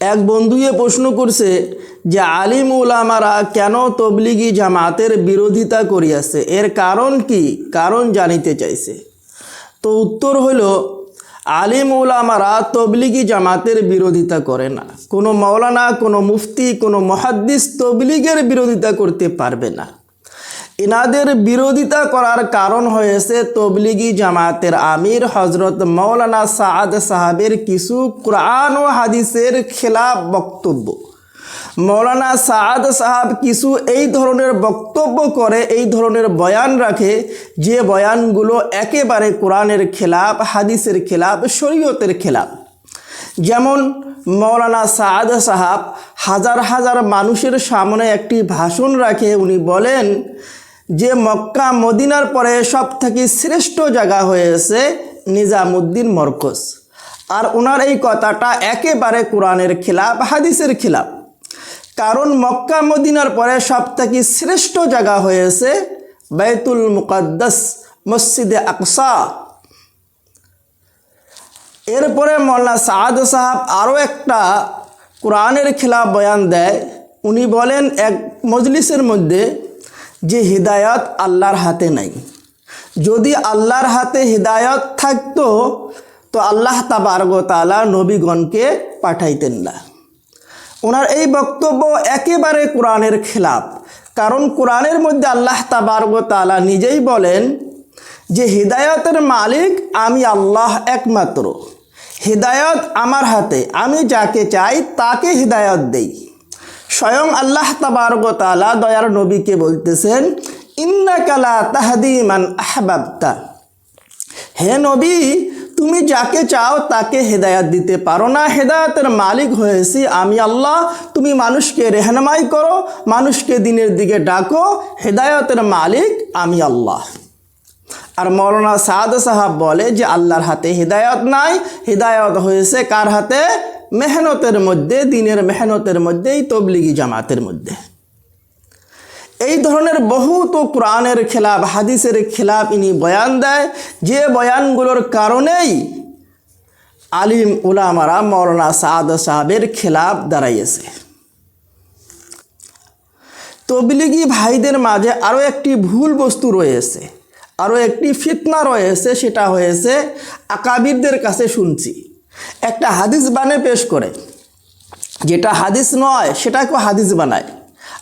এক বন্ধুয়ে প্রশ্ন করছে যে, আলিম উলামারা কেন তবলিগি জামাতের বিরোধিতা করিয়াছে? এর কারণ কি? কারণ জানিতে চাইছে। তো উত্তর হইল, আলিম উলামারা তবলিগি জামাতের বিরোধিতা করে না। কোনো মৌলানা কোনো মুফতি, কোনো মহাদ্দিস তবলিগের বিরোধিতা করতে পারবে না। এনাদের বিরোধিতা করার কারণ হয়েছে তবলিগি জামাতের আমির হজরত মৌলানা সাদ সাহাবের কিছু কোরআন ও হাদিসের খেলাফ বক্তব্য। মৌলানা সাদ সাহাব কিছু এই ধরনের বক্তব্য করে, এই ধরনের বয়ান রাখে, যে বয়ানগুলো একেবারে কোরআনের খেলাফ, হাদিসের খেলাফ, শরীয়তের খেলাফ। যেমন মৌলানা সাদ সাহাব হাজার হাজার মানুষের সামনে একটি ভাষণ রাখে, উনি বলেন যে মক্কা, মদিনার পরে সব থেকে শ্রেষ্ঠ জায়গা হয়েছে নিজামুদ্দিন মরকজ আর ওনার এই কথাটা একেবারে কোরআনের খিলাফ, হাদিসের খিলাফ। কারণ মক্কা, মদিনার পরে সব থেকে শ্রেষ্ঠ জায়গা হয়েছে বাইতুল মুকাদ্দাস, মসজিদে আকসা। এরপরে মোল্লা সাদ সাহাব আরও একটা কোরআনের খেলাফ বয়ান দেয়। উনি বলেন, এক মজলিসের মধ্যে যে হৃদায়ত আল্লাহর হাতে নাই। যদি আল্লাহর হাতে হৃদায়ত থাকতো, তো আল্লাহ তাবারগতালা নবীগণকে পাঠাইতেন না। ওনার এই বক্তব্য একেবারে কোরআনের খেলাফ। কারণ কোরআনের মধ্যে আল্লাহ তাবারগতালা নিজেই বলেন যে, হৃদায়তের মালিক আমি আল্লাহ একমাত্র। হৃদায়ত আমার হাতে। আমি যাকে চাই তাকে হৃদায়ত দেই। স্বয়ং আল্লাহ তাবারগতালা দয়ার নবীকে বলতেছেন ইন্নাকালা তাহাদিমান আহবাবতা। হে নবী, তুমি যাকে চাও তাকে হেদায়াত দিতে পারো না। হেদায়াতের মালিক হয়েছি আমি আল্লাহ। তুমি মানুষকে রেহনামাই করো, মানুষকে দিনের দিকে ডাকো। হেদায়তের মালিক আমি আল্লাহ। আর মৌলানা সাদ সাহাব বলে যে, আল্লাহর হাতে হৃদায়ত নাই। হৃদায়ত হয়েছে কার হাতে? মেহনতের মধ্যে, দিনের মেহনতের মধ্যেই, তবলিগি জামাতের মধ্যে। এই ধরনের বহু তো কোরআনের খেলাফ, হাদিসের খেলাফ ইনি বয়ান দেয়। যে বয়ানগুলোর কারণেই আলিম উলামারা মৌলানা সাদ সাহাবের খেলাফ দাঁড়াইয়েছে। তবলিগি ভাইদের মাঝে আরও একটি ভুল বস্তু রয়েছে আরও একটি ফিতনা রয়েছে, সেটা হয়েছে আকাবিরদের কাছে শুনছি। একটা হাদিস বানে পেশ করে। যেটা হাদিস নয় সেটাকে হাদিস বানায়।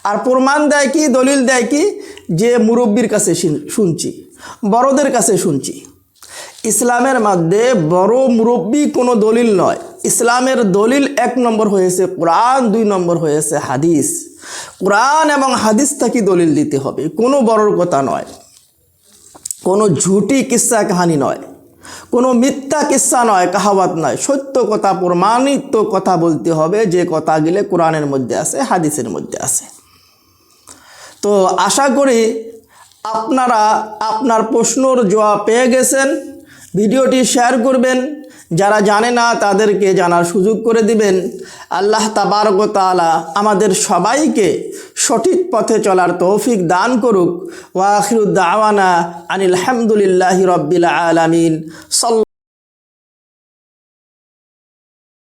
আর প্রমাণ দেয় কি, দলিল দেয় কি, যে মুরব্বীর কাছে শুনছি, বড়দের কাছে শুনছি। ইসলামের মধ্যে বড় মুরব্বী কোনো দলিল নয়। ইসলামের দলিল এক নম্বর হয়েছে কোরআন, দুই নম্বর হয়েছে হাদিস। কোরআন এবং হাদিস থেকে দলিল দিতে হবে। কোনো বড়র কথা নয়। কোনো ঝুটি কিস্সা কাহানি নয়। কোনো মিথ্যা কিসা নয় কাহাবাত নয়। সত্য কথা, প্রমাণিত কথা বলতে হবে, যে কথা গেলে কোরআনের মধ্যে আছে হাদিসের মধ্যে আছে তো আশা করি আপনারা আপনার প্রশ্নর জবাব পেয়ে গেছেন, ভিডিওটি শেয়ার করবেন যারা জানে না তাদেরকে জানার সুযোগ করে দিবেন। আল্লাহ তাবারকতালা আমাদের সবাইকে সঠিক পথে চলার তৌফিক দান করুক। ওয়াখিরুদ্দাওয়ানা আনিল হামদুলিল্লাহি রব্বিল আলামিন। সল